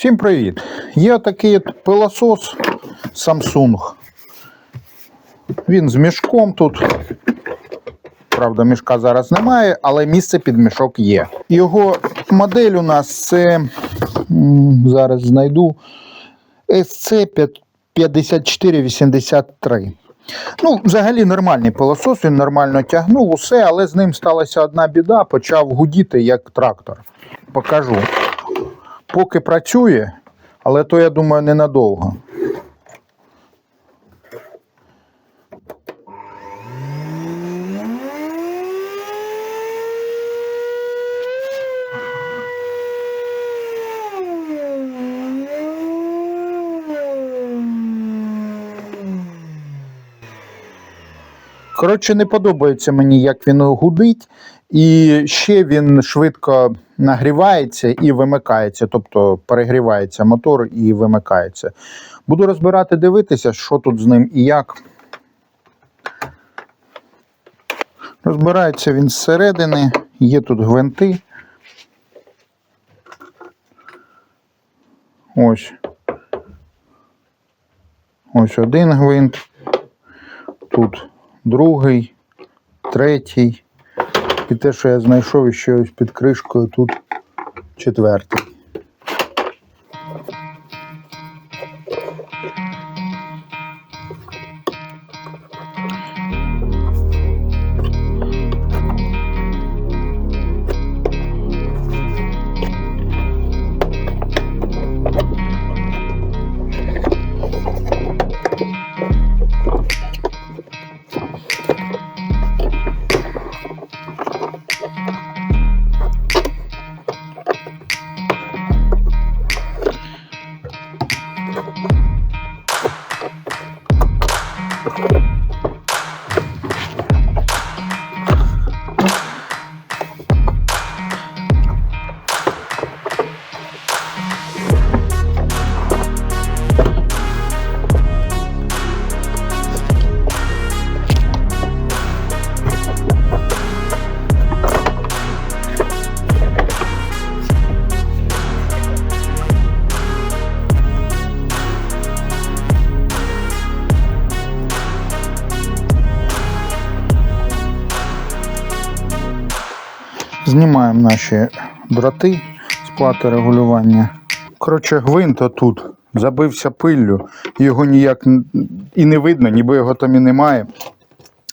Всім привіт! Є такий пилосос Samsung. Він з мішком тут. Правда, мішка зараз немає, але місце під мішок є. Його модель у нас це зараз знайду SC 5483. Ну, взагалі нормальний пилосос, він нормально тягнув усе, але з ним сталася одна біда, почав гудіти як трактор. Покажу. Поки працює, але то, я думаю, ненадовго. Коротше, не подобається мені, як він гудить, і ще він швидко нагрівається і вимикається, тобто перегрівається мотор і вимикається. Буду розбирати, дивитися, що тут з ним і як. Розбирається він зсередини, є тут гвинти. Ось. Ось один гвинт. Тут другий, третій. І те, що я знайшов ще ось під кришкою, тут четвертий. Знімаємо наші дроти з плати регулювання. Коротше, гвинт отут забився пиллю, його ніяк і не видно, ніби його там і немає.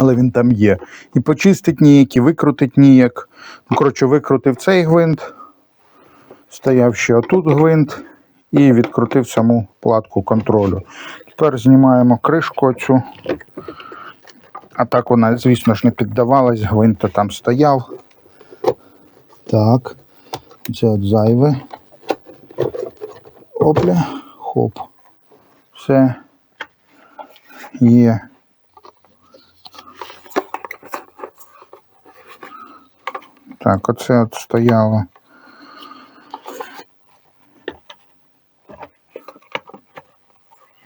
Але він там є. І почистить ніяк, і викрутить ніяк. Ну, коротше, викрутив цей гвинт, стояв ще отут гвинт і відкрутив саму платку контролю. Тепер знімаємо кришку цю. А так вона, звісно ж, не піддавалась, гвинт там стояв. Так. Це от зайве. Опля, хоп. Все. Є. Так, оце от стояло.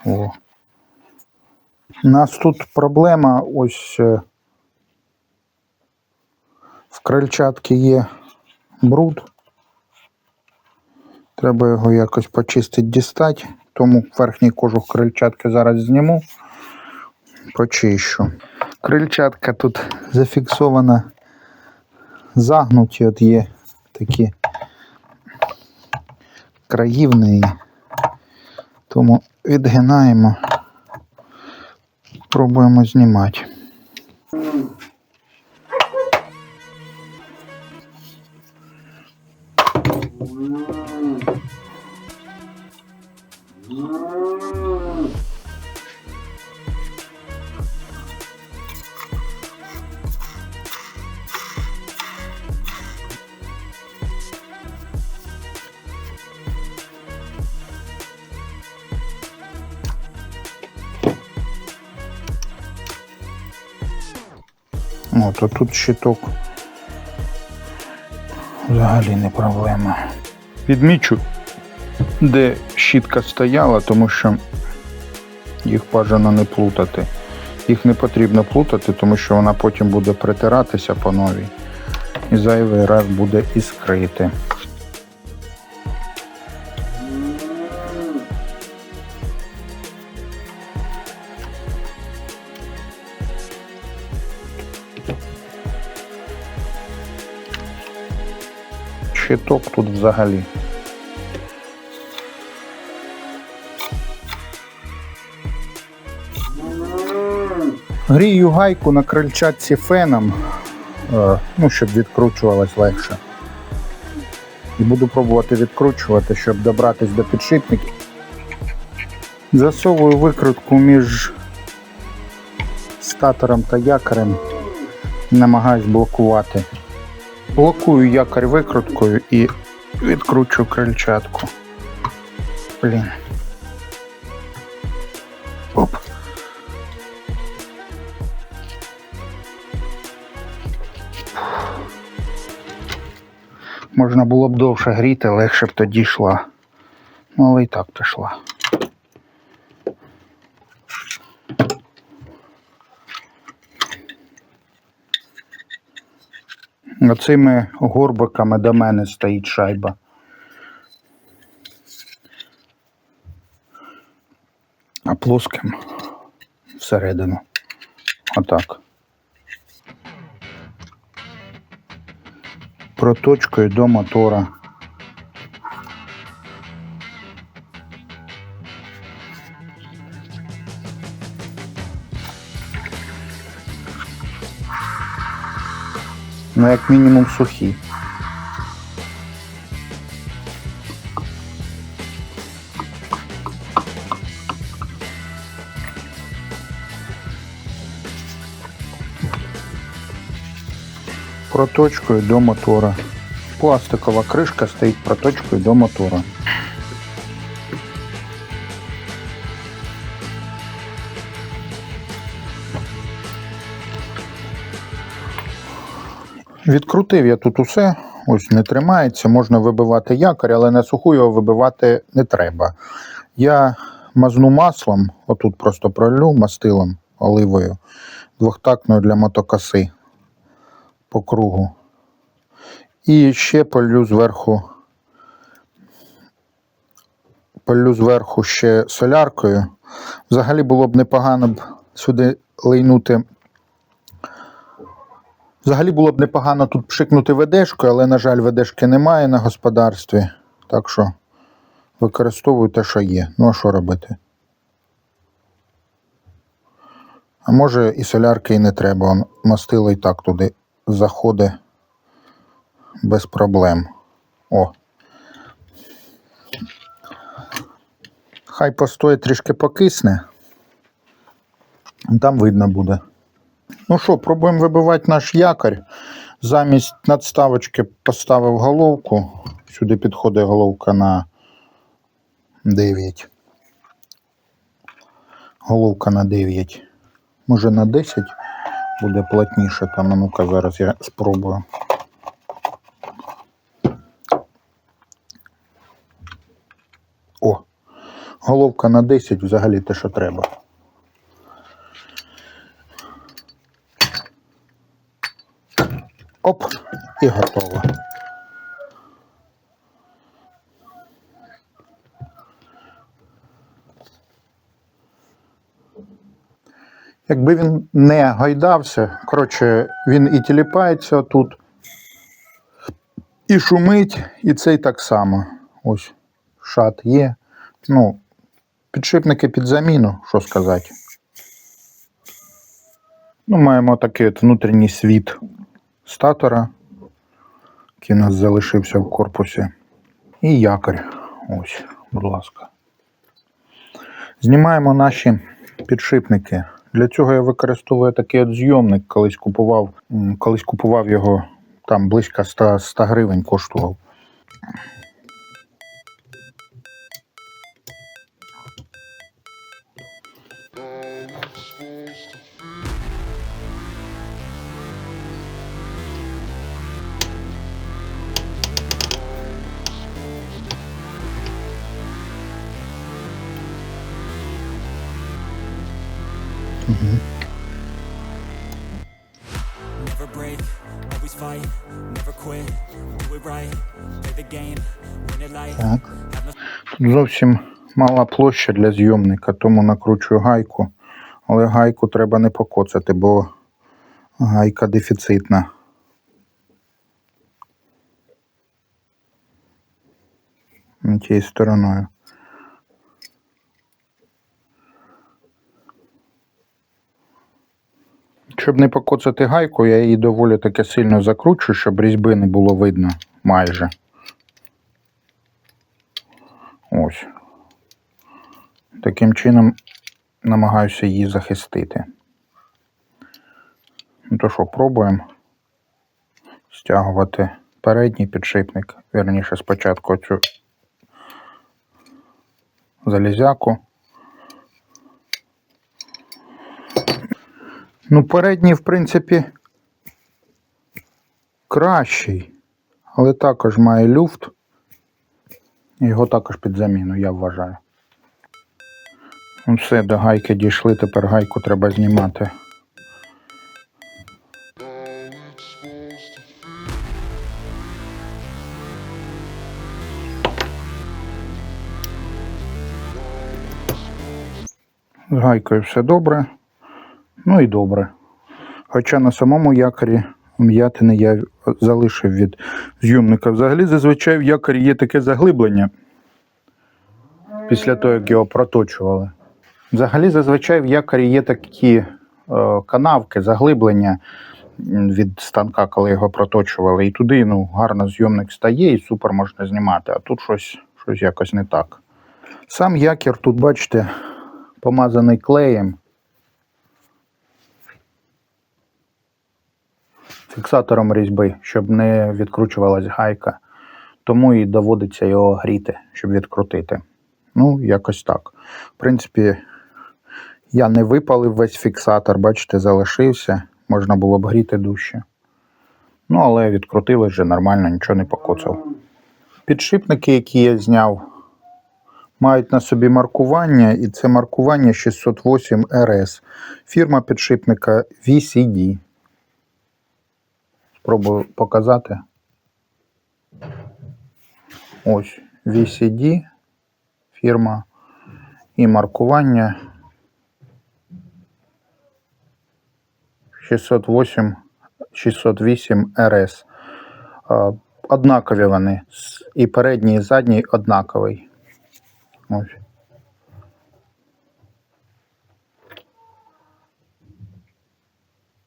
О. У нас тут проблема ось е, в крильчатці є бруд. Треба його якось почистити, дістати. Тому верхній кожух крильчатки зараз зніму, почищу. Крильчатка тут зафіксована, загнуті, от є такі краї в неї. Тому відгинаємо, пробуємо знімати. От, а тут щиток. Взагалі не проблема. Відмічу, де щітка стояла, тому що їх бажано не плутати. Їх не потрібно плутати, тому що вона потім буде притиратися по новій. І зайвий раз буде іскрити. Щиток тут взагалі. Грію гайку на крильчатці феном, е, ну, щоб відкручувалась легше. І буду пробувати відкручувати, щоб добратись до підшипників. Засовую викрутку між статором та якорем і намагаюсь блокувати. Блокую якорь викруткою і відкручую крильчатку. Блін. Оп. Можна було б довше гріти, легше б тоді йшла. Ну, але і так пішла. Оцими горбиками до мене стоїть шайба. А плоским всередину. Отак. Проточкою до мотора. Ну, як мінімум сухі. Проточкою до мотора. Пластикова кришка стоїть проточкою до мотора. Відкрутив я тут усе, ось не тримається, можна вибивати якорь, але на суху його вибивати не треба. Я мазну маслом, отут просто пролю мастилом оливою, двохтактною для мотокоси по кругу. І ще полю зверху. Полю зверху ще соляркою. Взагалі було б непогано б сюди лейнути Взагалі було б непогано тут пшикнути ведешкою, але, на жаль, ведешки немає на господарстві. Так що використовую те, що є. Ну, а що робити? А може і солярки і не треба. Мастило і так туди заходить без проблем. О. Хай постоїть трішки покисне. Там видно буде. Ну що, пробуємо вибивати наш якорь. Замість надставочки поставив головку. Сюди підходить головка на 9. Головка на 9. Може на 10 буде плотніше там. А ну-ка, зараз я спробую. О, головка на 10 взагалі те, що треба. Оп, і готово. Якби він не гойдався, коротше, він і тіліпається тут, і шумить, і цей так само. Ось шат є. Ну, підшипники під заміну, що сказати. Ну, маємо такий от внутрішній світ статора, який у нас залишився в корпусі. І якорь. Ось, будь ласка. Знімаємо наші підшипники. Для цього я використовую такий зйомник, колись купував, колись купував його там близько 100, 100 гривень коштував. Never break, always fight, never quit, do it right, play the game, win it life. Так. Тут зовсім мала площа для зйомника, тому накручую гайку. Але гайку треба не покоцати, бо гайка дефіцитна. Тією стороною. Щоб не покоцати гайку, я її доволі таки сильно закручу, щоб різьби не було видно майже. Ось. Таким чином намагаюся її захистити. Ну то що, пробуємо стягувати передній підшипник, вірніше спочатку цю залізяку. Ну, передній, в принципі, кращий, але також має люфт. Його також під заміну, я вважаю. Ну все, до гайки дійшли, тепер гайку треба знімати. З гайкою все добре. Ну і добре. Хоча на самому якорі м'ятини я залишив від зйомника. Взагалі, зазвичай в якорі є таке заглиблення після того, як його проточували. Взагалі, зазвичай в якорі є такі е, канавки, заглиблення від станка, коли його проточували. І туди ну, гарно зйомник стає і супер можна знімати. А тут щось, щось якось не так. Сам якір тут, бачите, помазаний клеєм. Фіксатором різьби, щоб не відкручувалась гайка. Тому і доводиться його гріти, щоб відкрутити. Ну, якось так. В принципі, я не випалив весь фіксатор, бачите, залишився. Можна було б гріти дужче. Ну, але відкрутили вже нормально, нічого не покоцав. Підшипники, які я зняв, мають на собі маркування, і це маркування 608 RS. Фірма підшипника VCD. Спробую показати. Ось VCD фірма і маркування 608 608 RS. Однакові вони. І передній, і задній однаковий. Ось.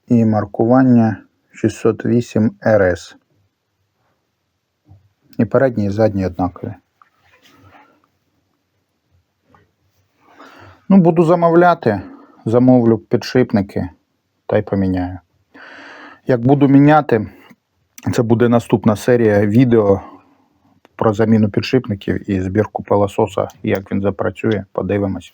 І маркування 608 RS. І передній, і задній однакові. Ну, буду замовляти. Замовлю підшипники та й поміняю. Як буду міняти, це буде наступна серія відео про заміну підшипників і збірку пилососа, як він запрацює. Подивимось.